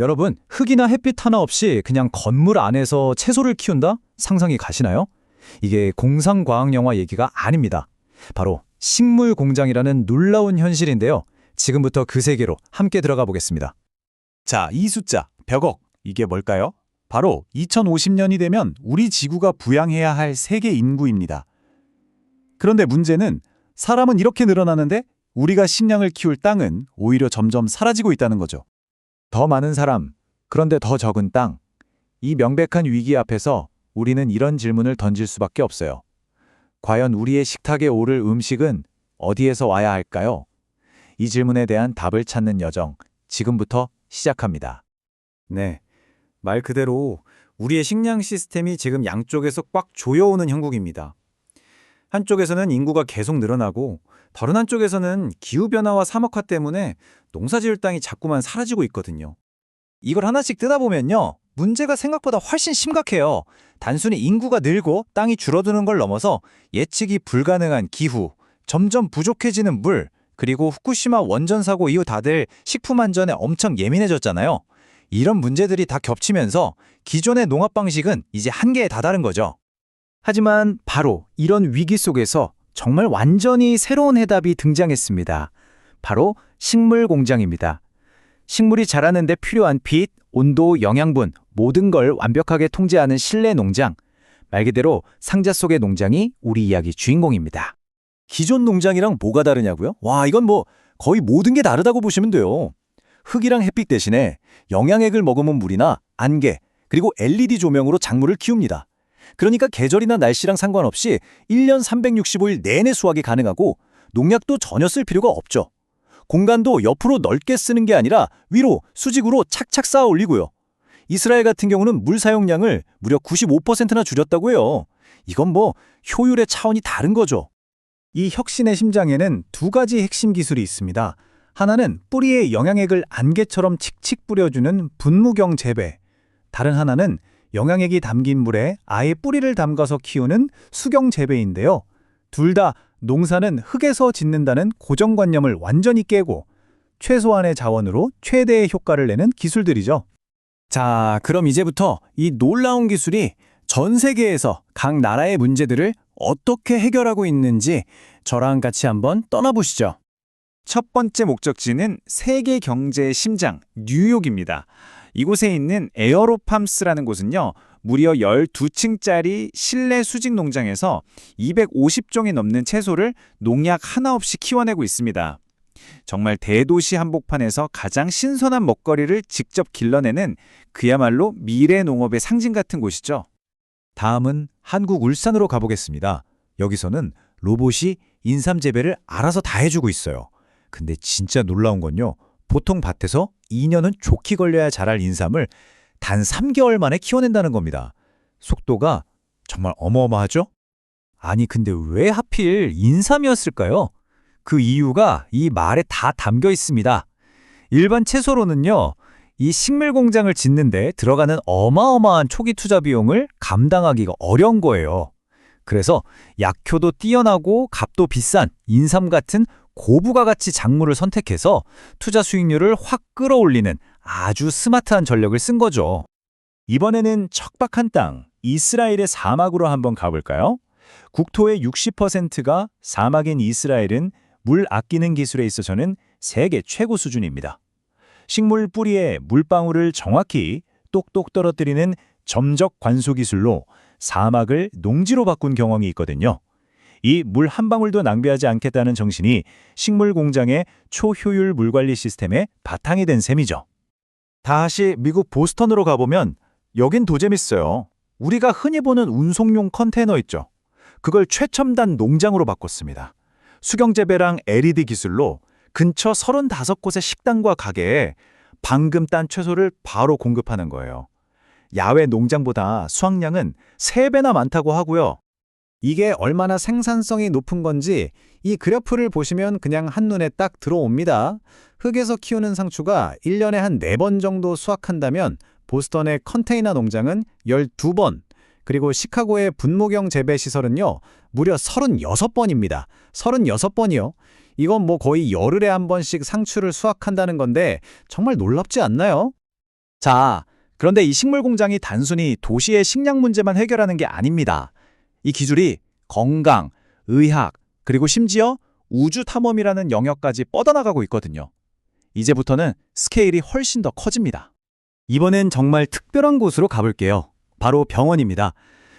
여러분, 흙이나 햇빛 하나 없이 그냥 건물 안에서 채소를 키운다? 상상이 가시나요? 이게 공상과학 영화 얘기가 아닙니다. 바로 식물 공장이라는 놀라운 현실인데요. 지금부터 그 세계로 함께 들어가 보겠습니다. 자, 이 숫자, 100억. 이게 뭘까요? 바로 2050년이 되면 우리 지구가 부양해야 할 세계 인구입니다. 그런데 문제는 사람은 이렇게 늘어나는데 우리가 식량을 키울 땅은 오히려 점점 사라지고 있다는 거죠. 더 많은 사람, 그런데 더 적은 땅. 이 명백한 위기 앞에서 우리는 이런 질문을 던질 수밖에 없어요. 과연 우리의 식탁에 오를 음식은 어디에서 와야 할까요? 이 질문에 대한 답을 찾는 여정, 지금부터 시작합니다. 네. 말 그대로 우리의 식량 시스템이 지금 양쪽에서 꽉 조여오는 형국입니다. 한쪽에서는 인구가 계속 늘어나고 다른 한 쪽에서는 기후변화와 사막화 때문에 농사지을 땅이 자꾸만 사라지고 있거든요. 이걸 하나씩 뜯어보면요. 문제가 생각보다 훨씬 심각해요. 단순히 인구가 늘고 땅이 줄어드는 걸 넘어서 예측이 불가능한 기후, 점점 부족해지는 물, 그리고 후쿠시마 원전 사고 이후 다들 식품 안전에 엄청 예민해졌잖아요. 이런 문제들이 다 겹치면서 기존의 농업 방식은 이제 한계에 다다른 거죠. 하지만 바로 이런 위기 속에서 정말 완전히 새로운 해답이 등장했습니다. 바로 식물 공장입니다. 식물이 자라는데 필요한 빛, 온도, 영양분 모든 걸 완벽하게 통제하는 실내 농장. 말 그대로 상자 속의 농장이 우리 이야기 주인공입니다. 기존 농장이랑 뭐가 다르냐고요? 와, 이건 뭐 거의 모든 게 다르다고 보시면 돼요. 흙이랑 햇빛 대신에 영양액을 머금은 물이나 안개, 그리고 LED 조명으로 작물을 키웁니다. 그러니까 계절이나 날씨랑 상관없이 1년 365일 내내 수확이 가능하고 농약도 전혀 쓸 필요가 없죠. 공간도 옆으로 넓게 쓰는 게 아니라 위로 수직으로 착착 쌓아 올리고요. 이스라엘 같은 경우는 물 사용량을 무려 95%나 줄였다고 해요. 이건 뭐 효율의 차원이 다른 거죠. 이 혁신의 심장에는 두 가지 핵심 기술이 있습니다. 하나는 뿌리에 영양액을 안개처럼 칙칙 뿌려주는 분무경 재배. 다른 하나는 영양액이 담긴 물에 아예 뿌리를 담가서 키우는 수경 재배인데요. 둘 다 농사는 흙에서 짓는다는 고정관념을 완전히 깨고 최소한의 자원으로 최대의 효과를 내는 기술들이죠. 자, 그럼 이제부터 이 놀라운 기술이 전 세계에서 각 나라의 문제들을 어떻게 해결하고 있는지 저랑 같이 한번 떠나보시죠. 첫 번째 목적지는 세계 경제의 심장, 뉴욕입니다. 이곳에 있는 에어로팜스라는 곳은요, 무려 12층짜리 실내 수직 농장에서 250종이 넘는 채소를 농약 하나 없이 키워내고 있습니다. 정말 대도시 한복판에서 가장 신선한 먹거리를 직접 길러내는 그야말로 미래 농업의 상징 같은 곳이죠. 다음은 한국 울산으로 가보겠습니다. 여기서는 로봇이 인삼 재배를 알아서 다 해주고 있어요. 근데 진짜 놀라운 건요. 보통 밭에서 2년은 좋게 걸려야 자랄 인삼을 단 3개월 만에 키워낸다는 겁니다. 속도가 정말 어마어마하죠? 아니 근데 왜 하필 인삼이었을까요? 그 이유가 이 말에 다 담겨 있습니다. 일반 채소로는요. 이 식물 공장을 짓는데 들어가는 어마어마한 초기 투자 비용을 감당하기가 어려운 거예요. 그래서 약효도 뛰어나고 값도 비싼 인삼 같은 고부가 가치 작물을 선택해서 투자 수익률을 확 끌어올리는 아주 스마트한 전략을 쓴 거죠. 이번에는 척박한 땅, 이스라엘의 사막으로 한번 가볼까요? 국토의 60%가 사막인 이스라엘은 물 아끼는 기술에 있어서는 세계 최고 수준입니다. 식물 뿌리에 물방울을 정확히 똑똑 떨어뜨리는 점적 관수 기술로 사막을 농지로 바꾼 경험이 있거든요. 이 물 한 방울도 낭비하지 않겠다는 정신이 식물 공장의 초효율 물관리 시스템의 바탕이 된 셈이죠. 다시 미국 보스턴으로 가보면 여긴 더 재밌어요. 우리가 흔히 보는 운송용 컨테이너 있죠. 그걸 최첨단 농장으로 바꿨습니다. 수경재배랑 LED 기술로 근처 35곳의 식당과 가게에 방금 딴 채소를 바로 공급하는 거예요. 야외 농장보다 수확량은 3배나 많다고 하고요. 이게 얼마나 생산성이 높은 건지 이 그래프를 보시면 그냥 한눈에 딱 들어옵니다. 흙에서 키우는 상추가 1년에 한 4번 정도 수확한다면 보스턴의 컨테이너 농장은 12번, 그리고 시카고의 분무경 재배 시설은요, 무려 36번입니다. 36번이요. 이건 뭐 거의 열흘에 한 번씩 상추를 수확한다는 건데 정말 놀랍지 않나요? 자, 그런데 이 식물 공장이 단순히 도시의 식량 문제만 해결하는 게 아닙니다. 이 기술이 건강, 의학, 그리고 심지어 우주 탐험이라는 영역까지 뻗어나가고 있거든요. 이제부터는 스케일이 훨씬 더 커집니다. 이번엔 정말 특별한 곳으로 가볼게요. 바로 병원입니다.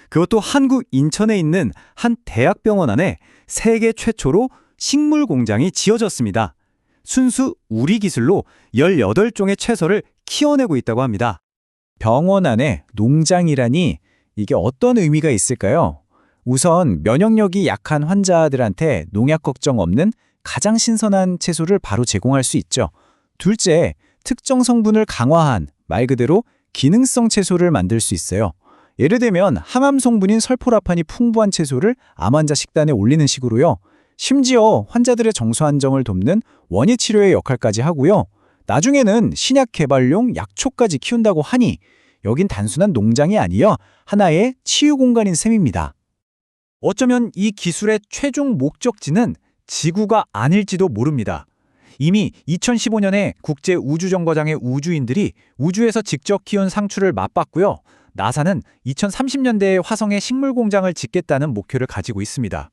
그것도 한국 인천에 있는 한 대학병원 안에 세계 최초로 식물 공장이 지어졌습니다. 순수 우리 기술로 18종의 채소를 키워내고 있다고 합니다. 병원 안에 농장이라니 이게 어떤 의미가 있을까요? 우선 면역력이 약한 환자들한테 농약 걱정 없는 가장 신선한 채소를 바로 제공할 수 있죠. 둘째, 특정 성분을 강화한 말 그대로 기능성 채소를 만들 수 있어요. 예를 들면 항암 성분인 설포라판이 풍부한 채소를 암 환자 식단에 올리는 식으로요. 심지어 환자들의 정서 안정을 돕는 원예 치료의 역할까지 하고요. 나중에는 신약 개발용 약초까지 키운다고 하니 여긴 단순한 농장이 아니여 하나의 치유 공간인 셈입니다. 어쩌면 이 기술의 최종 목적지는 지구가 아닐지도 모릅니다. 이미 2015년에 국제 우주정거장의 우주인들이 우주에서 직접 키운 상추를 맛봤고요. 나사는 2030년대에 화성에 식물 공장을 짓겠다는 목표를 가지고 있습니다.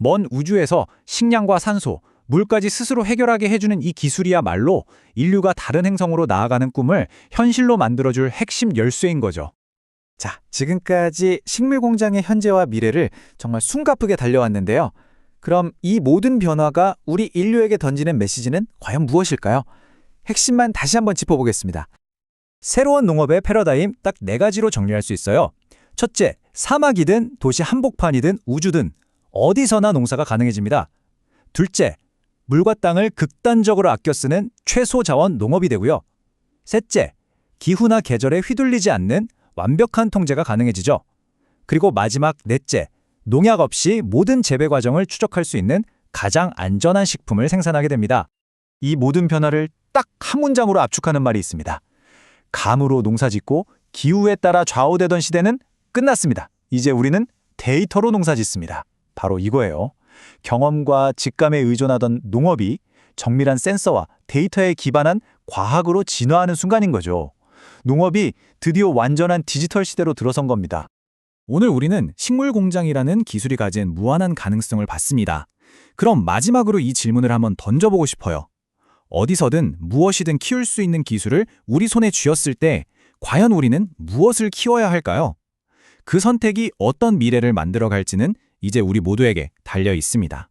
먼 우주에서 식량과 산소, 물까지 스스로 해결하게 해주는 이 기술이야말로 인류가 다른 행성으로 나아가는 꿈을 현실로 만들어줄 핵심 열쇠인 거죠. 자, 지금까지 식물 공장의 현재와 미래를 정말 숨가쁘게 달려왔는데요. 그럼 이 모든 변화가 우리 인류에게 던지는 메시지는 과연 무엇일까요? 핵심만 다시 한번 짚어보겠습니다. 새로운 농업의 패러다임 딱 네 가지로 정리할 수 있어요. 첫째, 사막이든 도시 한복판이든 우주든 어디서나 농사가 가능해집니다. 둘째, 물과 땅을 극단적으로 아껴 쓰는 최소 자원 농업이 되고요. 셋째, 기후나 계절에 휘둘리지 않는 완벽한 통제가 가능해지죠. 그리고 마지막 넷째, 농약 없이 모든 재배 과정을 추적할 수 있는 가장 안전한 식품을 생산하게 됩니다. 이 모든 변화를 딱 한 문장으로 압축하는 말이 있습니다. 감으로 농사 짓고 기후에 따라 좌우되던 시대는 끝났습니다. 이제 우리는 데이터로 농사 짓습니다. 바로 이거예요. 경험과 직감에 의존하던 농업이 정밀한 센서와 데이터에 기반한 과학으로 진화하는 순간인 거죠. 농업이 드디어 완전한 디지털 시대로 들어선 겁니다. 오늘 우리는 식물 공장이라는 기술이 가진 무한한 가능성을 봤습니다. 그럼 마지막으로 이 질문을 한번 던져보고 싶어요. 어디서든 무엇이든 키울 수 있는 기술을 우리 손에 쥐었을 때 과연 우리는 무엇을 키워야 할까요? 그 선택이 어떤 미래를 만들어 갈지는 이제 우리 모두에게 달려 있습니다.